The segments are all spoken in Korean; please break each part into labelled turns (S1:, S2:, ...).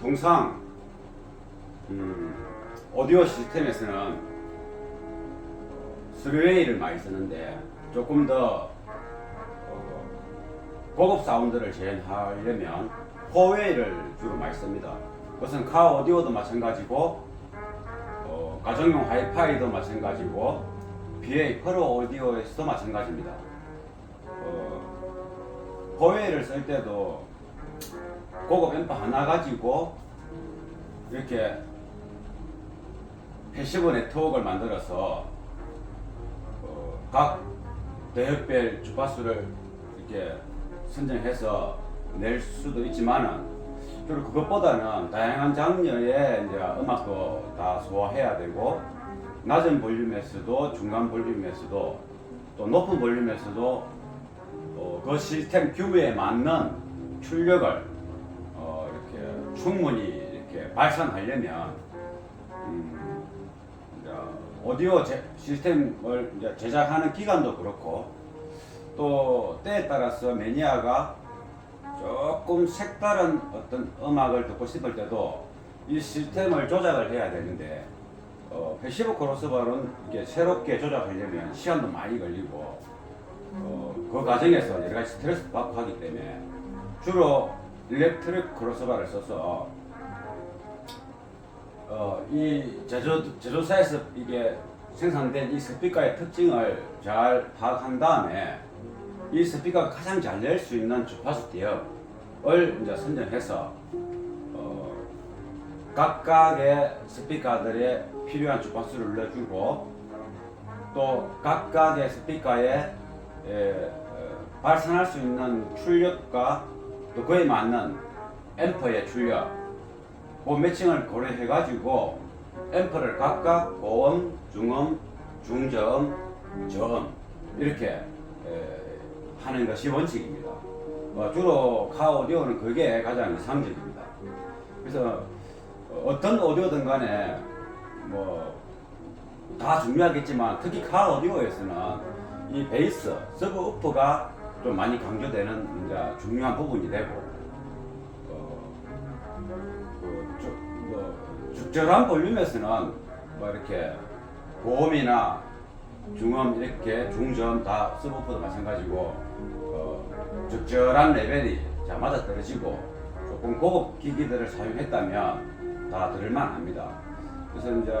S1: 동상 음, 오디오 시스템에서는 스리웨이를 많이 쓰는데 조금 더 어, 고급 사운드를 재현하려면 포웨이를 주로 많이 씁니다. 그것은 카 오디오도 마찬가지고 어, 가정용 하이파이도 마찬가지고 BA 프로 오디오에서도 마찬가지입니다. 어, 포웨이를 쓸 때도 고급 앰프 하나 가지고 이렇게 패시브 네트워크를 만들어서 어, 각 대역별 주파수를 이렇게 선정해서 낼 수도 있지만은 주로 그것보다는 다양한 장르의 이제 음악도 다 소화해야 되고 낮은 볼륨에서도 중간 볼륨에서도 또 높은 볼륨에서도 어, 그 시스템 큐브에 맞는 출력을 어, 이렇게 충분히 이렇게 발산하려면 음, 오디오 제, 시스템을 제작하는 기간도 그렇고 또 때에 따라서 매니아가 조금 색다른 어떤 음악을 듣고 싶을 때도 이 시스템을 조작을 해야 되는데 어, 패시브 크로스바는 이게 새롭게 조작하려면 시간도 많이 걸리고 어, 그 과정에서 여러 가지 스트레스 받고 하기 때문에 주로 일렉트릭 크로스바를 써서 어, 이 제조, 제조사에서 이게 생산된 이 스피커의 특징을 잘 파악한 다음에 이 스피커가 가장 잘 낼 수 있는 주파수 대역을 이제 선정해서 어, 각각의 스피커들의 필요한 주파수를 넣어주고 또 각각의 스피커에 에, 어, 발산할 수 있는 출력과 또 그에 맞는 앰프의 출력 그 매칭을 고려해 가지고 앰프를 각각 고음, 중음, 중저음, 저음 이렇게 에, 하는 것이 원칙입니다. 어, 주로 카 오디오는 그게 가장 이상적입니다. 그래서 어, 어떤 오디오든 간에 뭐다 중요하겠지만 특히 카 오디오에서는 이 베이스, 서브우프가 좀 많이 강조되는 이제 중요한 부분이 되고 어, 그, 주, 뭐, 적절한 볼륨에서는 뭐 이렇게 고음이나 중음 이렇게 중저음 다 서브우프도 마찬가지고 어, 적절한 레벨이 자 맞아 떨어지고 조금 고급 기기들을 사용했다면 다 들을만 합니다. 그래서 이제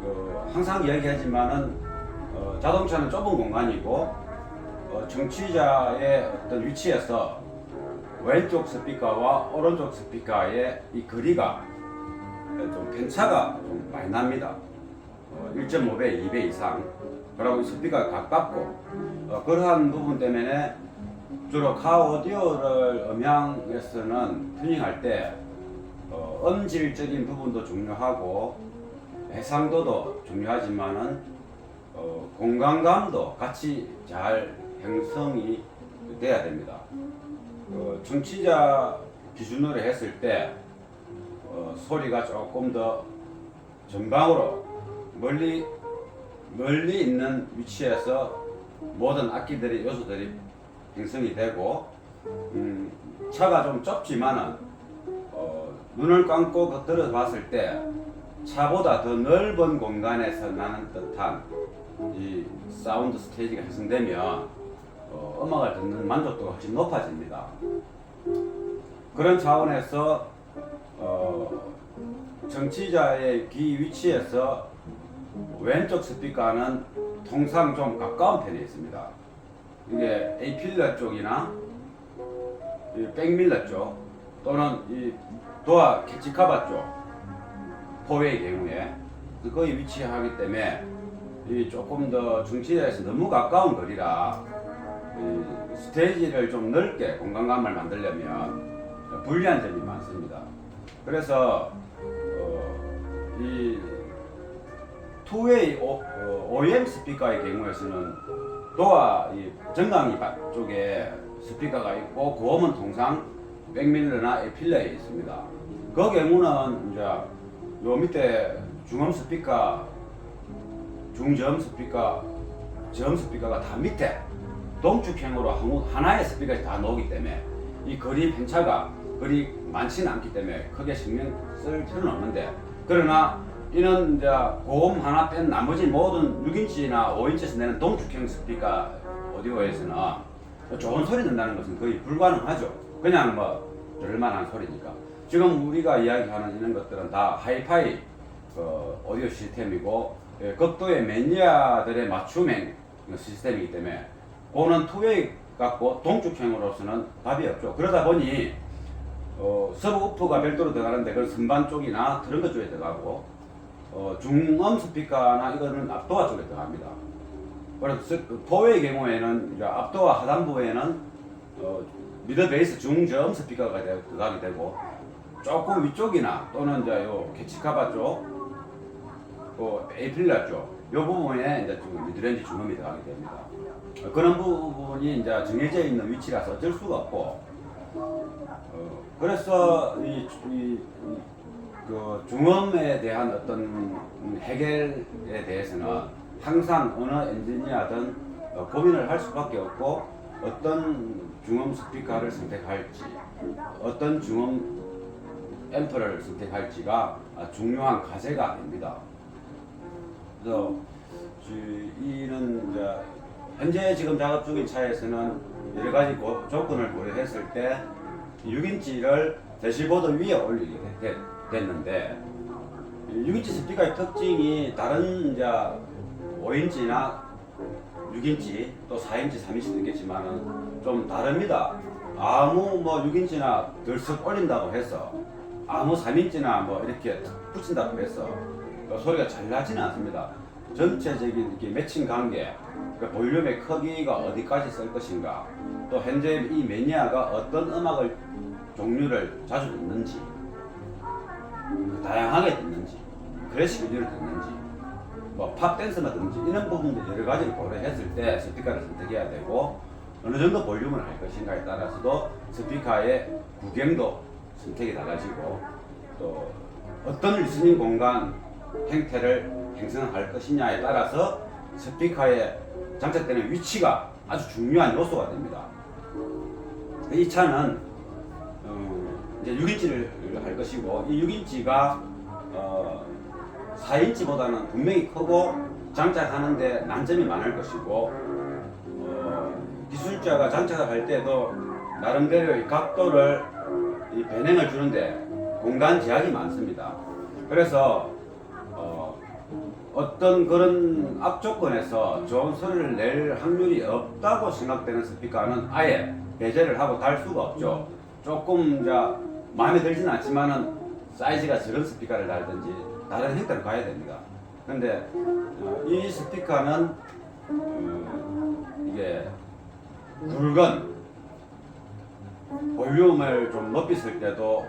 S1: 그 항상 이야기하지만은 어, 자동차는 좁은 공간이고 어, 정치자의 어떤 위치에서 왼쪽 스피커와 오른쪽 스피커의 이 거리가 좀 편차가 좀 많이 납니다. 어, 1.5배, 2배 이상. 그리고 이 스피커가 가깝고 어, 그러한 부분 때문에 주로 카 오디오를 음향에서는 튜닝할 때 어, 음질적인 부분도 중요하고 해상도도 중요하지만은 어, 공간감도 같이 잘 형성이 돼야 됩니다. 어, 청취자 기준으로 했을 때 어, 소리가 조금 더 전방으로 멀리 멀리 있는 위치에서 모든 악기들의 요소들이 형성이 되고 음, 차가 좀 좁지만은 어, 눈을 감고 겉들어 봤을 때 차보다 더 넓은 공간에서 나는 듯한 이 사운드 스테이지가 형성되면 어, 음악을 듣는 만족도가 훨씬 높아집니다. 그런 차원에서 어, 정치자의 귀 위치에서 왼쪽 스피커는 통상 좀 가까운 편에 있습니다. 이게 A 필러 쪽이나 이 백밀러 쪽 또는 이 도어 캐치카바 쪽 포웨이 경우에 거기 위치하기 때문에 이 조금 더 정치자에서 너무 가까운 거리라 이 스테이지를 좀 넓게 공간감을 만들려면 불리한 점이 많습니다. 그래서 어, 이 투웨이 오, 어, OEM 스피커의 경우에서는 도와 이 정강이 바- 쪽에 스피커가 있고 고음은 통상 백밀러나 에필러에 있습니다. 그 경우는 이제 요 밑에 중음 스피커, 중저음 스피커 저음 스피커가 다 밑에 동축형으로 한- 하나의 스피커가 다 나오기 때문에 이 거리 편차가 그리 많지는 않기 때문에 크게 신경 쓸 필요는 없는데 그러나 이는 이제 고음 하나 뺀 나머지 모든 6인치나 5인치에서 내는 동축형 스피커 오디오에서는 좋은 소리 낸다는 것은 거의 불가능하죠. 그냥 뭐 들을만한 소리니까. 지금 우리가 이야기하는 이런 것들은 다 하이파이 그 오디오 시스템이고 예, 극도의 매니아들의 맞춤형 시스템이기 때문에 그는 투웨이 갖고 동축형으로서는 답이 없죠. 그러다 보니 어, 서브우프가 별도로 들어가는데 그건 선반 쪽이나 것 쪽에 들어가고 어, 중음 스피커나 이거는 앞도화 쪽에 들어갑니다. 그래서 스- 포의 경우에는 이제 앞도화 하단부에는 어, 미드 베이스 중저음 스피커가 되- 들어가게 되고 조금 위쪽이나 또는 이제 요 캐치카바 쪽, 어, 에이필라 쪽, 요 부분에 이제 좀 미드레인지 중음이 들어가게 됩니다. 어, 그런 부분이 이제 정해져 있는 위치라서 어쩔 수가 없고, 어, 그래서 이, 이, 이, 그 중음에 대한 어떤 해결에 대해서는 항상 어느 엔지니어든 어, 고민을 할 수밖에 없고 어떤 중음 스피커를 선택할지 어떤 중음 앰프를 선택할지가 아, 중요한 과제가 됩니다. 그래서 지- 이는 이제 현재 지금 작업 중인 차에서는 여러 가지 고- 조건을 고려했을 때 6인치를 대시보드 위에 올리게 됐, 됐는데 6인치 스피커의 특징이 다른 이제 5인치나 6인치 또 4인치, 3인치도 있겠지만은 좀 다릅니다. 아무 뭐 6인치나 들썩 올린다고 해서 아무 3인치나 뭐 이렇게 툭 붙인다고 해서 그 소리가 잘 나지는 않습니다. 전체적인 이렇게 매칭 관계, 그 볼륨의 크기가 어디까지 쓸 것인가, 또 현재 이 매니아가 어떤 음악을 종류를 자주 듣는지, 다양하게 듣는지, 클래식 위주를 듣는지, 뭐 팝 댄스나 듣는지 이런 부분들 여러 가지를 고려했을 때 스피커를 선택해야 되고 어느 정도 볼륨을 할 것인가에 따라서도 스피커의 구경도 선택이 달라지고 또 어떤 리스닝 공간 형태를 형성할 것이냐에 따라서 스피커의 장착되는 위치가 아주 중요한 요소가 됩니다. 이 차는 어, 이제 6인치를 할 것이고 이 6인치가 어, 4인치보다는 분명히 크고 장착하는데 난점이 많을 것이고 어, 기술자가 장착을 할 때도 나름대로 이 각도를 이 변형을 주는데 공간 제약이 많습니다. 그래서 어, 어떤 그런 앞조건에서 좋은 소리를 낼 확률이 없다고 생각되는 스피커는 아예 배제를 하고 달 수가 없죠. 조금 이제 마음에 들지는 않지만은 사이즈가 적은 스피커를 달든지 다른 형태를 가야 됩니다. 근데 어, 이 스피커는 어, 이게 굵은 볼륨을 좀 높였을 때도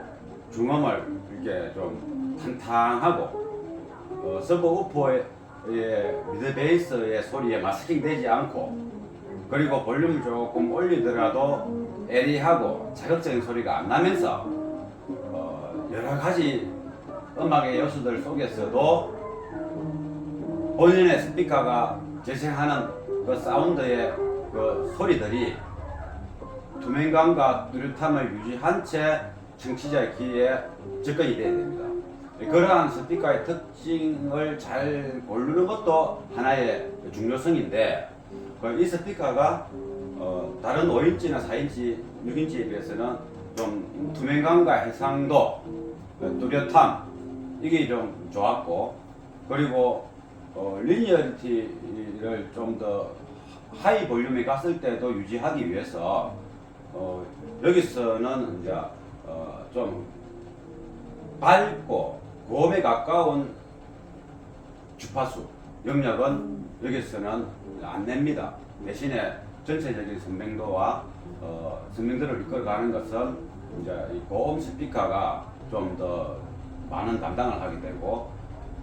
S1: 중음을 이렇게 좀 탄탄하고 어, 서브 우퍼의 미드 베이스의 소리에 마스킹 되지 않고 그리고 볼륨을 조금 올리더라도 에리하고 자극적인 소리가 안 나면서 어, 여러 가지 음악의 요소들 속에서도 본인의 스피커가 재생하는 그 사운드의 그 소리들이 투명감과 뚜렷함을 유지한 채 청취자의 귀에 접근이 돼야 됩니다. 그러한 스피커의 특징을 잘 고르는 것도 하나의 중요성인데 그이 스피커가 어, 다른 5인치나 4인치, 6인치에 비해서는 좀 투명감과 해상도, 어, 뚜렷함 이게 좀 좋았고 그리고 어, 리니어리티를 좀더 하이 볼륨에 갔을 때도 유지하기 위해서 어, 여기서는 이제 어, 좀 밝고 고음에 가까운 주파수 영역은 여기서는 안 냅니다. 대신에 전체적인 선명도와 어, 선명도를 이끌어가는 것은 이제 이 고음 스피커가 좀 더 많은 담당을 하게 되고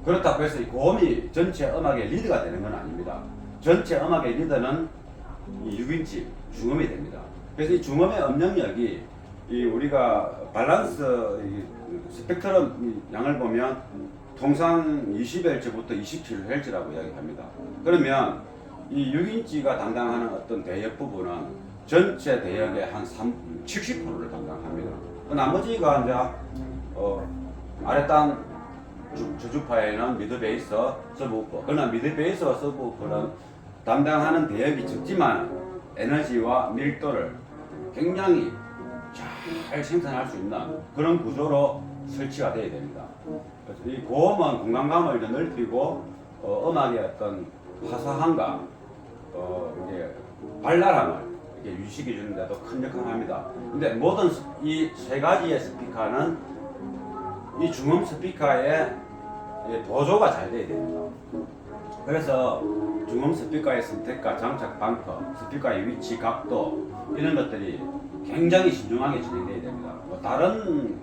S1: 그렇다고 해서 이 고음이 전체 음악의 리드가 되는 건 아닙니다. 전체 음악의 리드는 이 6인치 중음이 됩니다. 그래서 이 중음의 음영역이 이 우리가 밸런스 이 스펙트럼 이 양을 보면 통상 20Hz부터 27Hz라고 이야기합니다. 그러면 이 6인치가 담당하는 어떤 대역 부분은 전체 대역의 한 3, 70%를 담당합니다. 그 나머지가 이제 어, 아랫단 주- 저주파에는 미드 베이서, 서브우퍼. 그러나 미드 베이서와 서브우퍼는 담당하는 대역이 적지만 에너지와 밀도를 굉장히 잘 생산할 수 있는 그런 구조로 설치가 되어야 됩니다. 이 고음은 공간감을 더 넓히고 어, 음악의 어떤 화사함과 어, 이게 발랄함을 이렇게 유지시켜 주는데도 큰 역할을 합니다. 근데 모든 이 세 가지의 스피커는 이 중음 스피커의 이 보조가 잘 돼야 됩니다. 그래서 중음 스피커의 선택과 장착 방법, 스피커의 위치, 각도 이런 것들이 굉장히 신중하게 진행돼야 됩니다. 뭐 다른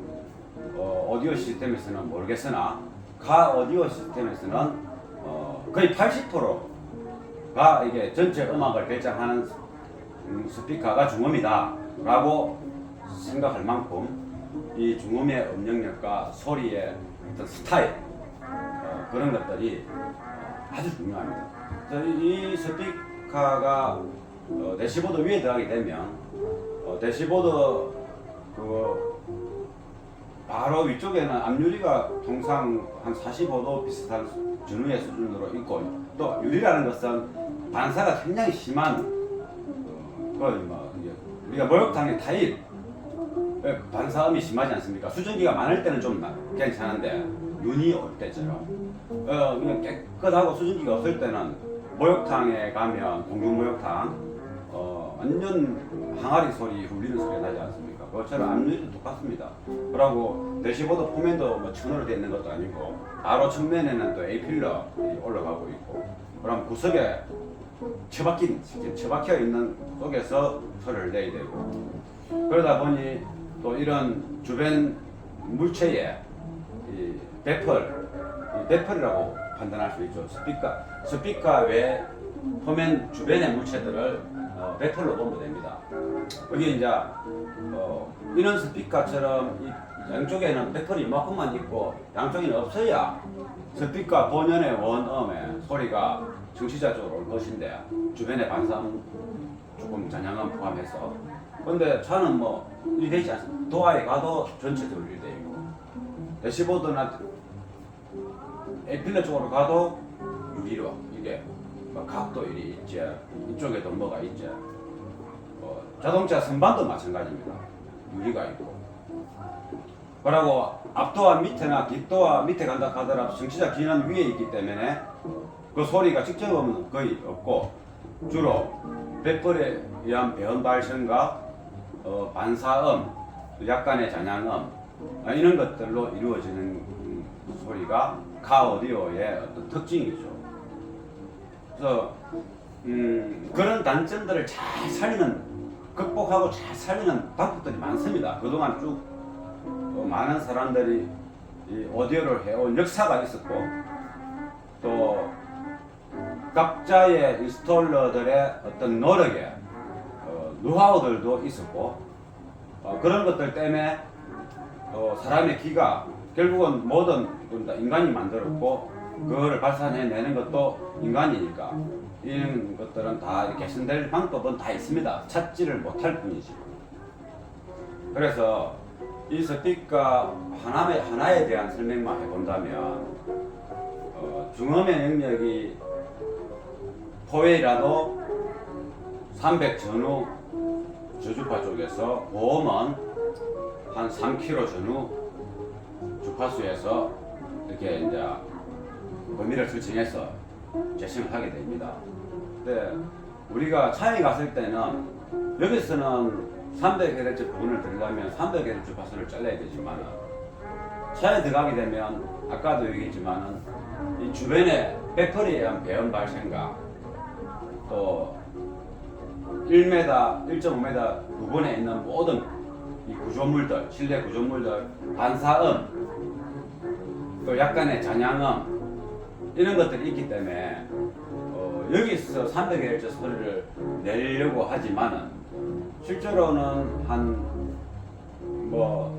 S1: 어, 오디오 시스템에서는 모르겠으나 가 오디오 시스템에서는 어, 거의 80%가 이게 전체 음악을 결정하는 음, 스피커가 중음이다라고 생각할 만큼 이 중음의 음역력과 소리의 어떤 스타일 어, 그런 것들이 어, 아주 중요합니다. 이, 이 스피커가 어, 대시보드 위에 들어가게 되면 어, 대시보드 그 바로 위쪽에는 앞유리가 통상 한 45도 비슷한 수- 전후의 수준으로 있고 또 유리라는 것은 반사가 굉장히 심한 어, 뭐 우리가 목욕탕의 타일 에, 반사음이 심하지 않습니까? 수증기가 많을 때는 좀 나- 괜찮은데 눈이 올 때처럼 어, 그냥 깨끗하고 수증기가 없을 때는 목욕탕에 가면 공중 목욕탕 어, 완전 항아리 소리 울리는 소리가 나지 않습니까? 그것처럼 앞유리도 똑같습니다. 그러고 대시보드 포면도 뭐 천으로 되어 있는 것도 아니고 바로 측면에는 또 에이필러 올라가고 있고 그럼 구석에 처박힌 처박혀 있는 속에서 소리를 내야 되고 그러다 보니 또 이런 주변 물체의 이 배펄, 이 배펄이라고 판단할 수 있죠. 스피커, 스피커 외 표면 주변의 물체들을 어, 배펄로 보면 됩니다. 여기 이제 어, 이런 스피커처럼 이 양쪽에는 배펄이 이만큼만 있고 양쪽에는 없어야 스피커 본연의 원음의 소리가 청취자 쪽으로 올 것인데 주변의 반사음 조금 전향은 포함해서 근데 차는 뭐 일이 되지 않습니다. 도화에 가도 전체적으로 일이 되고 대시보드나 에필러 쪽으로 가도 유리로 이게 뭐 각도 일이 있지 이쪽에도 뭐가 있지. 뭐 자동차 선반도 마찬가지입니다. 유리가 있고. 그러고 앞도와 밑에나 뒷도와 밑에 간다 하더라도 정치자 귀는 위에 있기 때문에 그 소리가 직접은 거의 없고 주로 백벌에 의한 배원 발생과 어, 반사음, 약간의 잔향음 아, 이런 것들로 이루어지는 음, 소리가 카 오디오의 어떤 특징이죠. 그래서 음, 그런 단점들을 잘 살리는 극복하고 잘 살리는 방법들이 많습니다. 그동안 쭉 어, 많은 사람들이 이 오디오를 해온 역사가 있었고 또 각자의 인스톨러들의 어떤 노력에 어, 노하우들도 있었고 어, 그런 것들 때문에 어, 사람의 귀가 결국은 모든 건다 인간이 만들었고 그거를 발산해내는 것도 인간이니까 이런 것들은 다 개선될 방법은 다 있습니다. 찾지를 못할 뿐이지. 그래서 이 스피커 하나에, 하나에 대한 설명만 해본다면 어, 중음의 영역이 포웨이라도 300 전후 저주파 쪽에서 보험은 한 3km 전후 주파수에서 이렇게 이제 범위를 설정해서 재생을 하게 됩니다. 근데 우리가 차에 갔을 때는 여기서는 300Hz 부분을 들으려면 300Hz 주파수를 잘라야 되지만 차에 들어가게 되면 아까도 얘기했지만은 이 주변에 배터리에 의한 배연 발생과 또 1m, 1.5m 부분에 있는 모든 이 구조물들, 실내 구조물들, 반사음, 또 약간의 잔향음 이런 것들이 있기 때문에 어, 여기서 300Hz 소리를 내려고 하지만은 실제로는 한 뭐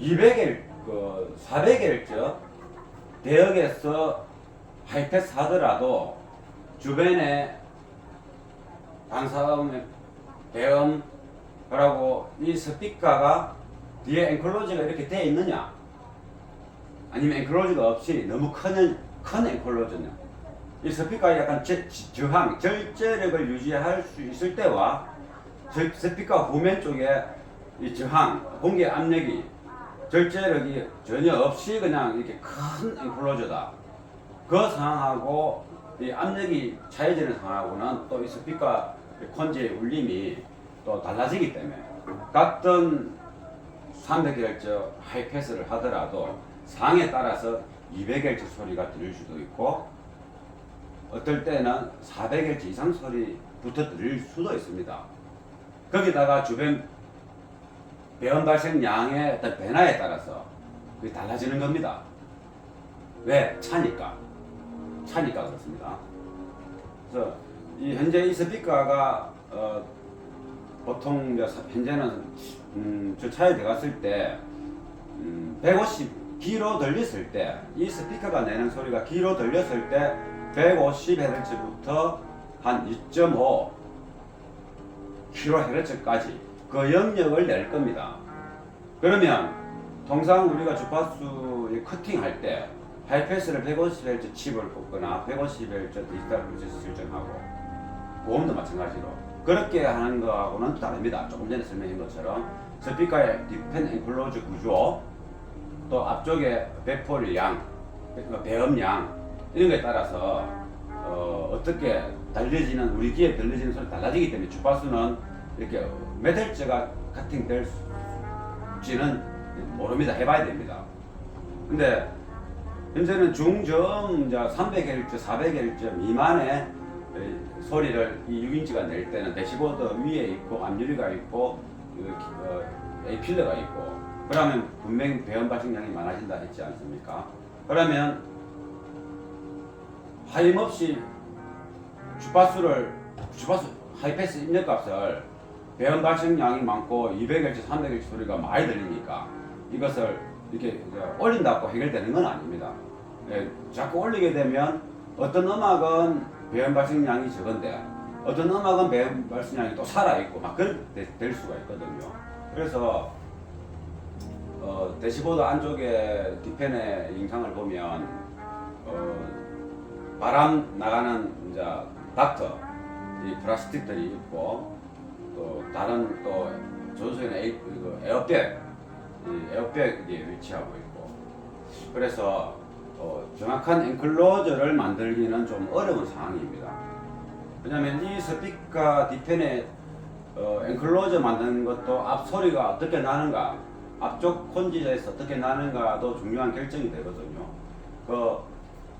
S1: 200Hz, 그 400Hz 대역에서 하이패스 하더라도 주변에 반사음의 배음 그러고 이 스피커가 뒤에 앵콜로지가 이렇게 돼 있느냐 아니면 앵콜로지가 없이 너무 큰, 큰 앵콜로지냐 이 스피커가 약간 저, 저항, 절제력을 유지할 수 있을 때와 저 스피커 후면 쪽에 이 저항, 공기 압력이 절제력이 전혀 없이 그냥 이렇게 큰 앵콜로저다. 그 상황하고 이 압력이 차이지는 상황하고는 또 이 스피커 콘지의 울림이 또 달라지기 때문에 같은 300Hz 하이패스를 하더라도 상에 따라서 200Hz 소리가 들릴 수도 있고 어떨 때는 400Hz 이상 소리부터 들릴 수도 있습니다. 거기다가 주변 배원 발생 양의 어떤 변화에 따라서 그게 달라지는 겁니다. 왜? 차니까. 차니까 그렇습니다. 그래서 이 현재 이 스피커가 어, 보통 현재는 음, 저 차에 들어갔을 때 음, 150 기로 들렸을 때 이 스피커가 내는 소리가 기로 들렸을 때 150Hz부터 한 2.5 kHz까지 그 영역을 낼 겁니다. 그러면 통상 우리가 주파수 커팅할 때 하이패스를 150Hz 칩을 꽂거나 150Hz 디지털 프로세서 설정하고 보험도 마찬가지로 그렇게 하는 거하고는 또 다릅니다. 조금 전에 설명한 것처럼 스피커의 디펜 앵클로즈 구조 또 앞쪽에 배폴 양, 배- 배음 양 이런 거에 따라서 어, 떻게 달려지는 우리 귀에 들려지는 소리 달라지기 때문에 주파수는 이렇게 몇 헬츠가 카팅될지는 모릅니다. 해봐야 됩니다. 근데 현재는 이제 300Hz, 400Hz 미만의 에, 소리를 이 6인치가 낼 때는 대시보드 위에 있고 앞유리가 있고 그, 어, 에이필러가 있고 그러면 분명히 배원 발생량이 많아진다 했지 않습니까? 그러면 하임없이 주파수를 주파수 하이패스 입력값을 배원 발생량이 많고 200Hz, 300Hz 소리가 많이 들리니까 이것을 이렇게 올린다고 해결되는 건 아닙니다. 예, 자꾸 올리게 되면 어떤 음악은 배원 발생량이 적은데 어떤 음악은 배원 발생량이 또 살아 있고 막 그렇게 되- 될 수가 있거든요. 그래서 어, 대시보드 안쪽에 뒤편의 영상을 보면 어, 바람 나가는 이제 닥터 이 플라스틱들이 있고 또 다른 또 전소에는 에이, 그 에어백 이 에어백이 위치하고 있고 그래서 어, 정확한 엔클로저를 만들기는 좀 어려운 상황입니다. 왜냐하면 이 스피커 뒤편에 어, 엔클로저 만드는 것도 앞 소리가 어떻게 나는가 앞쪽 콘지에서 어떻게 나는가도 중요한 결정이 되거든요. 그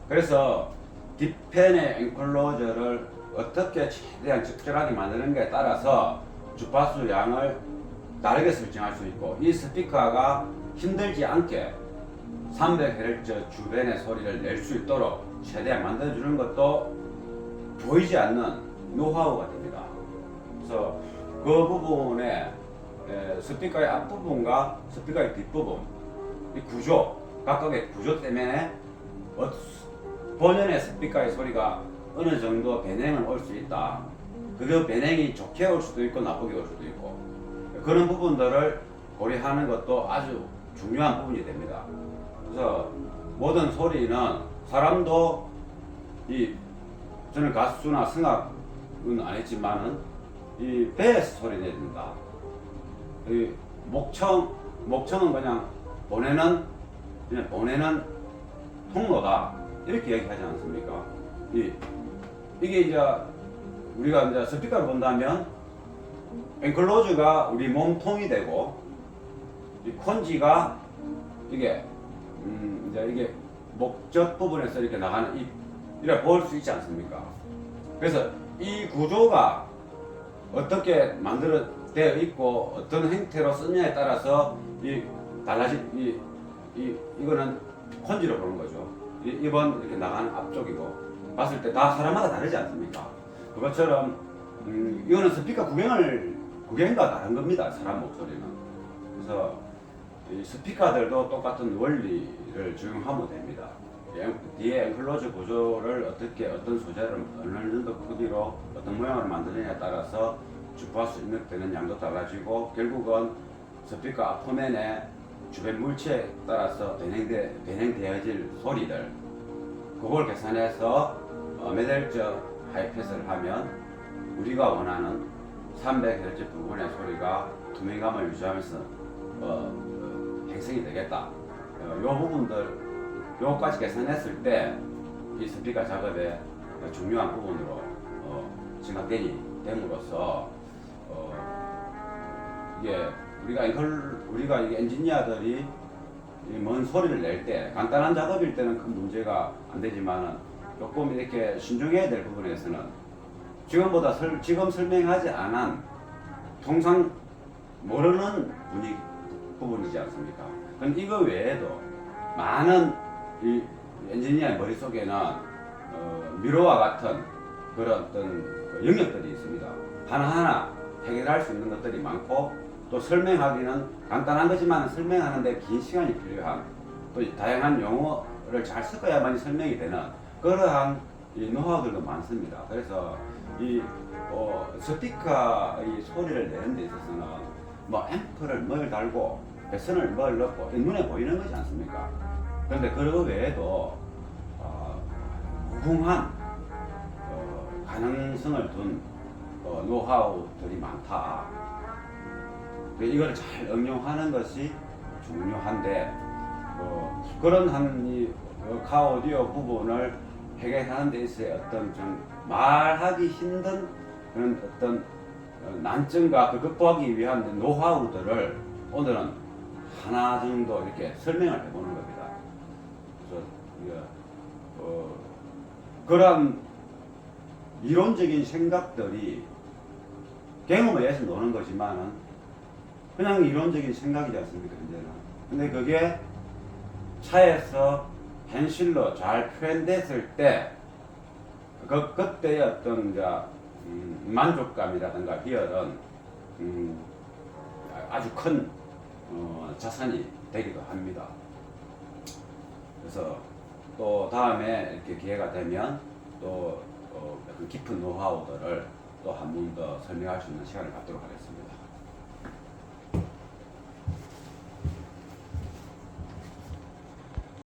S1: 그래서 뒷편의 엔클로저를 어떻게 최대한 적절하게 만드는가에 따라서 주파수 양을 다르게 설정할 수 있고 이 스피커가 힘들지 않게 300Hz 주변의 소리를 낼 수 있도록 최대한 만들어주는 것도 보이지 않는 노하우가 됩니다. 그래서 그 부분에 에, 스피커의 앞부분과 스피커의 뒷부분 이 구조 각각의 구조 때문에 어, 본연의 스피커의 소리가 어느 정도 변행은 올 수 있다. 그 변행이 좋게 올 수도 있고 나쁘게 올 수도 있고 그런 부분들을 고려하는 것도 아주 중요한 부분이 됩니다. 그래서 모든 소리는 사람도 이 저는 가수나 성악은 안 했지만은 이 배에서 소리 내준다. 이 목청 목청은 그냥 보내는 그냥 보내는 통로다 이렇게 얘기하지 않습니까? 이 이게 이제 우리가 이제 스피커를 본다면 앵클로즈가 우리 몸통이 되고 이 콘지가 이게 음 이제 이게 목젖 부분에서 이렇게 나가는 이 이래 볼 수 있지 않습니까? 그래서 이 구조가 어떻게 만들어 되어 있고 어떤 형태로 쓰냐에 따라서 이 달라진 이, 이 이거는 콘지로 보는 거죠. 이, 이번 이렇게 나가는 앞쪽이고 봤을 때 다 사람마다 다르지 않습니까? 그것처럼 음, 이거는 스피커 구경을 구경과 다른 겁니다. 사람 목소리는. 그래서 이 스피커들도 똑같은 원리를 적용하면 됩니다. 앵- 뒤에 앵클로즈 구조를 어떻게 어떤 소재를 어느 정도 크기로 어떤 모양으로 만드느냐에 따라서 주파수 입력되는 양도 달라지고 결국은 스피커 앞화면에 주변 물체에 따라서 변형돼, 변형되어질 소리들 그걸 계산해서 어, 메델저 하이패스를 하면 우리가 원하는 300Hz 부분의 소리가 투명감을 유지하면서 어, 어, 행성이 되겠다. 어, 요 부분들 요까지 계산했을 때 이 스피커 작업의 중요한 부분으로 어, 지각되니 됨으로써 어, 이게 우리가 이걸 우리가 이게 엔지니어들이 이먼 소리를 낼 때 간단한 작업일 때는 큰 문제가 안 되지만은 조금 이렇게 신중해야 될 부분에서는 지금보다 설, 지금 설명하지 않은 통상 모르는 분위 부분이지 않습니까? 그럼 이거 외에도 많은 이 엔지니어의 머릿속에는 어, 미로와 같은 그런 어떤 그 영역들이 있습니다. 하나하나 해결할 수 있는 것들이 많고 또 설명하기는 간단한 거지만 설명하는데 긴 시간이 필요한 또 다양한 용어를 잘 섞어야만 설명이 되는 그러한 이 노하우들도 많습니다. 그래서 이 어, 스피커 이 소리를 내는 데 있어서는 뭐 앰프를 뭘 달고 배선을 뭘 넣고 이 눈에 보이는 거지 않습니까? 그런데 그 외에도 어, 무궁한 어, 가능성을 둔 어, 노하우들이 많다. 이걸 잘 응용하는 것이 중요한데 어, 그런 한이 카오디오 부분을 해결하는 데 있어서 어떤 좀 말하기 힘든 그런 어떤 어, 난점과 그 극복하기 위한 노하우들을 오늘은 하나 정도 이렇게 설명을 해보는 겁니다. 그래서 어, 그런 이론적인 생각들이 경험에 의해서 노는 거지만은 그냥 이론적인 생각이지 않습니까, 현재는. 근데 그게 차에서 현실로 잘 표현됐을 때, 그, 그때의 어떤, 이제, 음, 만족감이라든가 희열은, 음, 아주 큰, 어, 자산이 되기도 합니다. 그래서 또 다음에 이렇게 기회가 되면 또, 어, 깊은 노하우들을 또 한 번 더 설명할 수 있는 시간을 갖도록 하겠습니다.